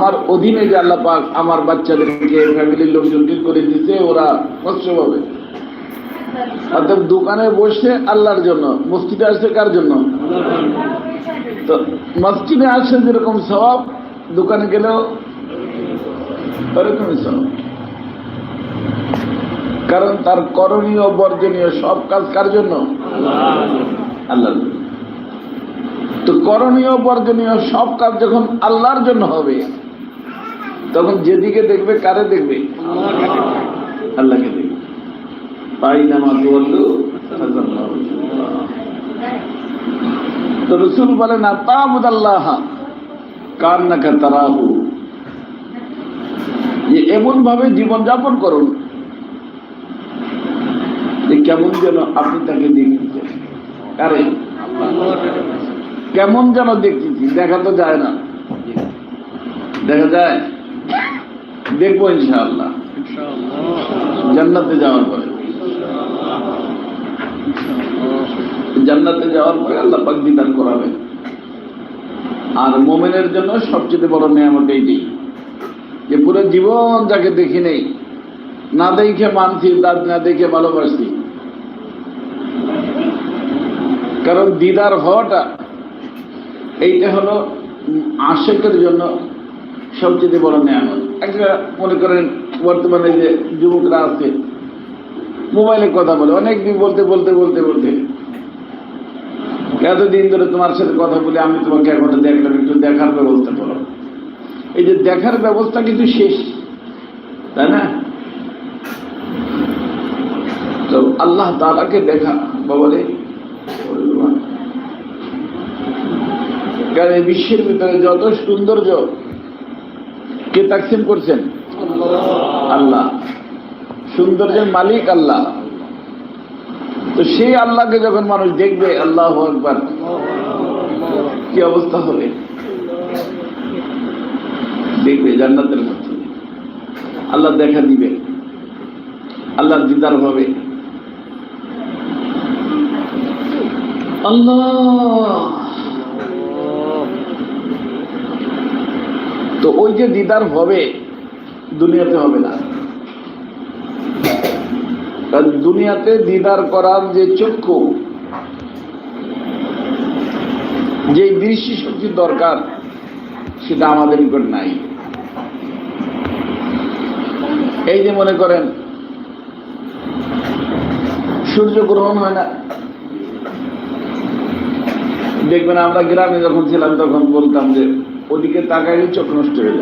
আমার অধীনে যে আল্লাহ পাক আমার বাচ্চাদেরকে, ফ্যামিলির লোকজনকে করে দিতে ওরা কষ্ট পাবে অর্থাৎ দোকানে বসে আল্লাহর জন্য, মসজিদে আসছে কার জন্য? তো মসজিদে আসে যেরকম স্বভাব দোকানে গেলেও ওরকমই স্বভাব কারণ তার করণীয়, বর্জনীয় সব কাজ কার জন্য? আল্লাহর জন্য। তো করণীয়, বর্জনীয় সব কাজ যখন আল্লাহর জন্য হবে তখন যেদিকে দেখবে, কারে দেখবে? আল্লাহকে দেখবে। পাই নামা বললু তো রসুল বলে না তাবুদ আল্লাহ কার না তারাহু। যে এমন ভাবে জীবনযাপন করুন, যে কেমন যেন আপনি তাকে কারে? কেমন যেন দেখতেছি, দেখা তো যায় না। দেখা যায়? দেখব ইনশাআল্লাহ। জান্নাতে যাওয়ার পরে। জান্নাতে যাওয়ার পরে আল্লাহ পাক দিদার করাবে। আর মোমেনের জন্য সবচেয়ে বড় নিয়ামত এইটাই যে পুরো জীবন যাকে দেখি নেই, না দেখে মানছি, তার না দেখে ভালোবাসি। কারণ দিদার হওয়াটা, এইটা হলো আশেকের জন্য সবচেয়ে বড় নিয়ামত। একটা মনে করেন বর্তমানে যে যুবকরা আছে মোবাইলে কথা বলে, অনেক দিন বলতে বলতে বলতে বলতে। এতদিন ধরে তোমার সাথে কথা বলে আমি তোমাকে এখন দেখলাম, একটু দেখার ব্যবস্থা করো। এই যে দেখার ব্যবস্থা কিন্তু শেষ, তাই না? তো আল্লাহ তালাকে দেখা বাবারে কারণ এই বিশ্বের ভিতরে যত সৌন্দর্য কে তাকসিম করছেন? আল্লাহ। সৌন্দর্যের মালিক আল্লাহ। তো সেই আল্লাহকে যখন মানুষ দেখবে, আল্লাহ একবার কি অবস্থা হবে? দেখবে জান্নাতের মধ্যে। আল্লাহ দেখা দিবে। আল্লাহ দিদার হবে। আল্লাহ! তো ওই যে দিদার হবে, দুনিয়াতে হবে না। কারণ দুনিয়াতে দিদার করার যে চক্ষু, যে দৃষ্টি শক্তির দরকার, সেটা আমাদের নিকট নাই। এই যে মনে করেন সূর্য গ্রহণ হয় না। দেখবেন আমরা গ্রামে যখন ছিলাম, তখন বলতাম যে ওদিকে তাকাইলে চোখ নষ্ট হয়ে যায়।